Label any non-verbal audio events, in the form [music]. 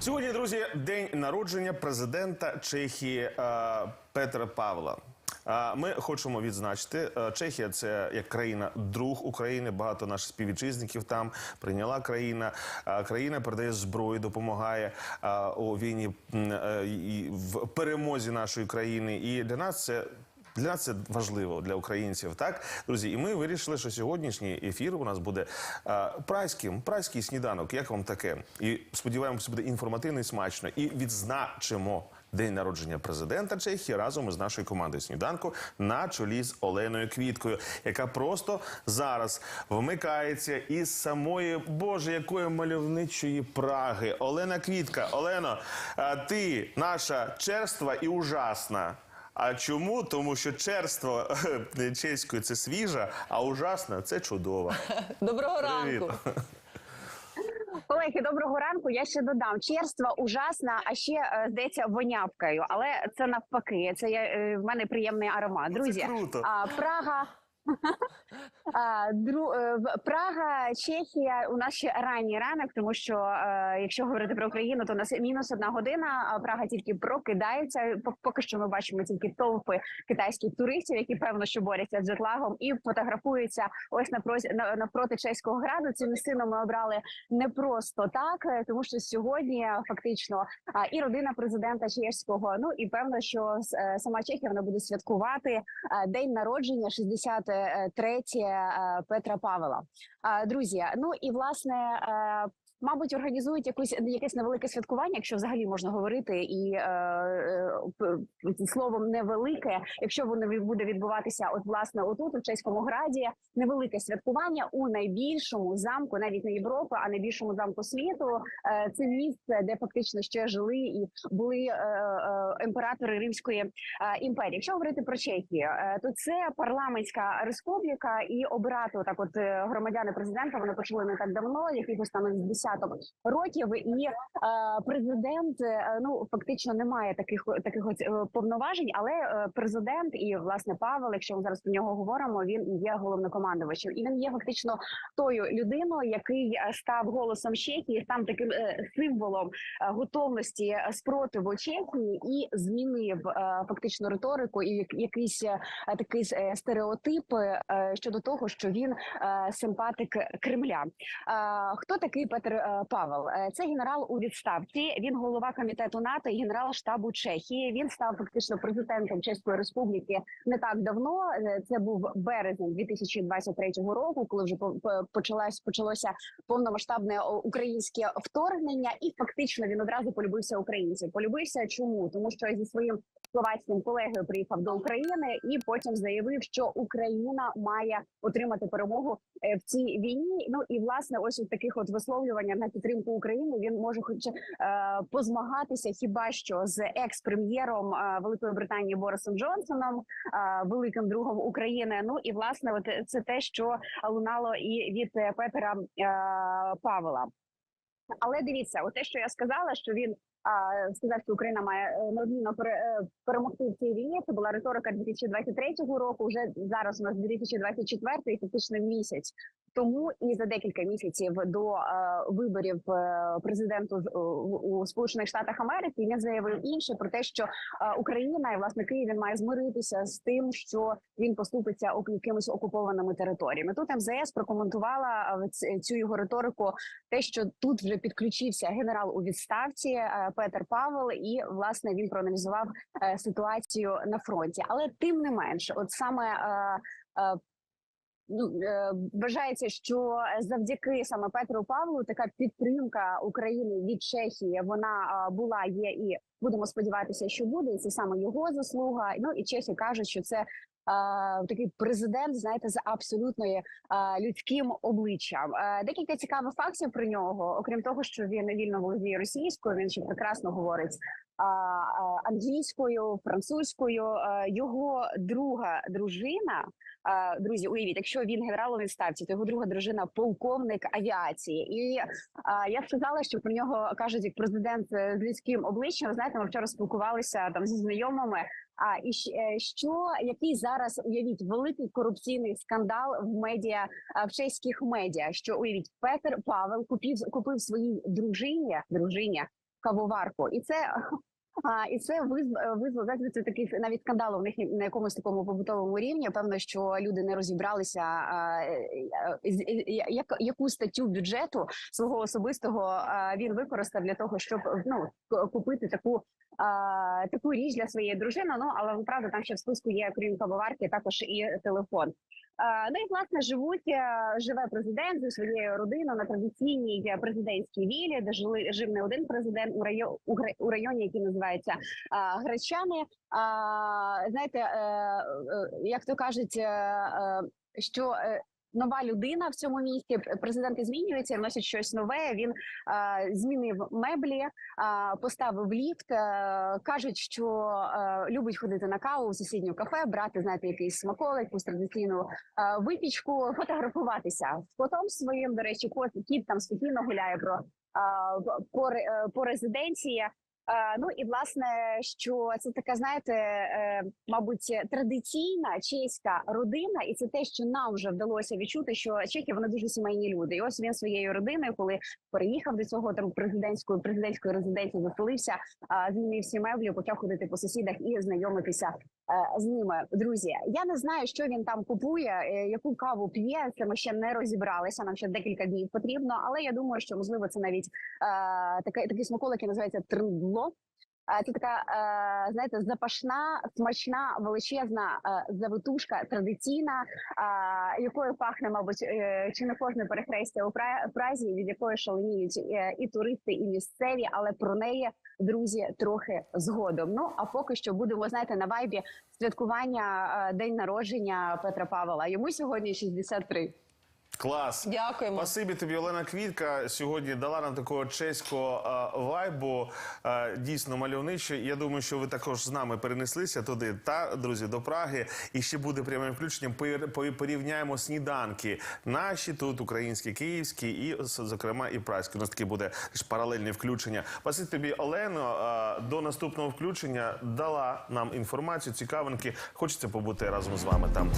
Сьогодні, друзі, день народження президента Чехії е, Петра Павла. Е, Ми хочемо відзначити, е, Чехія це як країна друг України. Багато наших співвітчизників там прийняла країна. Країна передає зброю, допомагає у війні в перемозі нашої країни. І для нас це. Для нас це важливо для українців, так друзі. І ми вирішили, що сьогоднішній ефір у нас буде е, прайським, прайський сніданок. Як вам таке? І сподіваємося, буде інформативно і смачно. І відзначимо день народження президента Чехії разом із нашою командою сніданку на чолі з Оленою Квіткою, яка просто зараз вмикається із самої боже якої мальовничої Праги. Олена Квітка, Олено, е, ти наша черства і ужасна. А чому? Тому що черство е, чеською це свіжа, а ужасна це чудова. [laughs] Доброго Привіт. ранку. Колеги, доброго ранку. Я ще додам черства ужасна, а ще е, здається вонявкою. Але це навпаки. Це я, е, в мене приємний аромат. Друзі, Це круто. а Прага. [laughs] Дру, е, Прага, Чехія. У нас ще ранній ранок, тому що е, якщо говорити про Україну, то у нас мінус одна година. А Прага тільки прокидається. Пок- Поки що ми бачимо тільки толпи китайських туристів, які певно що борються з джетлагом і фотографуються ось напроти, чеського граду. Цю місцину ми обрали не просто так, е, тому що сьогодні фактично і родина президента чеського. Ну і певно, що сама Чехія вона буде святкувати день народження 63 е, Петра Павела. А, Друзі, ну і власне. Мабуть, організують якусь якесь невелике святкування, якщо взагалі можна говорити, і е, е, словом невелике, якщо воно буде відбуватися, от власне отут, у чеському граді, невелике святкування у найбільшому замку, навіть не Європи, а найбільшому замку світу. Е, Це місце, де фактично ще жили і були е, е, імператори Римської е, імперії. Якщо говорити про Чехію, е, то це парламентська республіка, і обирати так, от е, громадяни президента вони почали не так давно, якихось там з десяток років. І е, президент е, ну фактично не має таких таких е, повноважень, але е, президент і власне Павел, якщо ми зараз про нього говоримо, він є головнокомандувачем, і він є фактично тою людиною, який е, став голосом Чехії, став таким е, символом готовності спротиву Чехії і змінив е, фактично риторику і якийсь е, такий стереотип е, щодо того, що він е, симпатик Кремля. Е, Хто такий Петр Павел? Е, Це генерал у відставці. Він голова комітету НАТО і генерал штабу Чехії. Він став фактично президентом Чеської Республіки не так давно. Е, Це був березень 2023 року, коли вже по- по- почалося повномасштабне українське вторгнення, і фактично він одразу полюбився українців. Полюбився чому? Тому що зі своїм словацьким колегою приїхав до України і потім заявив, що Україна має отримати перемогу е, в цій війні. Ну і власне, ось у таких от висловлюваннях на підтримку України він може хоч е, позмагатися хіба що з екс-прем'єром е, Великої Британії Борисом Джонсоном, е, великим другом України. Ну і власне, от це те, що лунало і від е, Петера е, Павла. Але дивіться, от те, що я сказала, що він а, сказав, що Україна має е, неодмінно пере, е, перемогти в цій війні. Це була риторика 2023 року. Вже зараз у нас 2024 і фактично місяць. Тому і за декілька місяців до е, виборів е, президенту у, у Сполучених Штатах Америки він заявив інше про те, що е, Україна і власне Київ він має змиритися з тим, що він поступиться якимись окупованими територіями. Тут МЗС прокоментувала е, цю його риторику те, що тут вже підключився генерал у відставці е, Петер Павел, і власне він проаналізував е, ситуацію на фронті. Але тим не менше, от саме. Ну, е, вважається, що завдяки саме Петру Павлу така підтримка України від Чехії вона е, була, є і будемо сподіватися, що буде. І це саме його заслуга. Ну і чехи кажуть, що це е, такий президент, знаєте, з абсолютною е, людським обличчям. Декілька цікавих фактів про нього. Окрім того, що він вільно володіє російською, він ще прекрасно говорить англійською, французькою. Е, Його друга дружина. е, Друзі, уявіть, якщо він генерал у відставці, то його друга дружина полковник авіації. І а, я сказала, що про нього кажуть як президент е, з людським обличчям. Знаєте, ми вчора спілкувалися там зі знайомими. А і е, що який зараз уявіть великий корупційний скандал в медіа в чеських медіа? Що уявіть, Петер Павел купив купив своїй дружині дружині кавоварку, і це. А, і це визв- визвало знаєте, це такий навіть скандал у них на якомусь такому побутовому рівні. Певно, що люди не розібралися, а, е, е, е, як, яку статтю бюджету свого особистого а, він використав для того, щоб ну купити таку а, таку річ для своєї дружини. Ну але правда, там ще в списку є крім кавоварки, також і телефон. Ну і власне живуть е, живе президент зі своєю родиною на традиційній е, президентській вілі, де жили жив не один президент у районі у районі, який називається Гречани. Знаєте, е, як то кажуть, що нова людина в цьому місті президенти змінюються, вносять щось нове. Він е, змінив меблі, е, поставив ліфт. Е, кажуть, що е, любить ходити на каву в сусідню кафе, брати знаєте, якийсь смаколик, якусь традиційну е, випічку, фотографуватися з котом своїм. До речі, кот кіт там спокійно гуляє про по, по резиденції. Е, Ну і власне, що це така, знаєте, е, мабуть, традиційна чеська родина, і це те, що нам вже вдалося відчути, що чехи вони дуже сімейні люди. І ось він своєю родиною, коли переїхав до цього там президентської президентської резиденції, заселився, змінив всі меблі, почав ходити по сусідах і знайомитися з ними. Друзі, я не знаю, що він там купує, е, яку каву п'є. Це ми ще не розібралися. Нам ще декілька днів потрібно, але я думаю, що можливо це навіть е, такий такий смаколик, називається триндло. Це така, е, знаєте, запашна, смачна, величезна е, завитушка, традиційна, якою пахне, мабуть, е, чи не кожне перехрестя у Пра- Празі, від якої шаленіють е, і туристи, і місцеві, але про неї, друзі, трохи згодом. Ну а поки що будемо знаєте на вайбі святкування день народження Петра Павла. Йому сьогодні 63. Клас. Дякуємо. Спасибі тобі, Олена Квітка. Сьогодні дала нам такого чеського а, вайбу. а, дійсно мальовничо. Я думаю, що ви також з нами перенеслися туди. Та друзі, до Праги. І ще буде прямим включенням. Пор- пор- Порівняємо сніданки. Наші тут, українські, київські, і зокрема і празькі. У нас таке буде паралельне включення. Спасибі тобі, Олено. а, До наступного включення дала нам інформацію, цікавинки. Хочеться побути разом з вами там.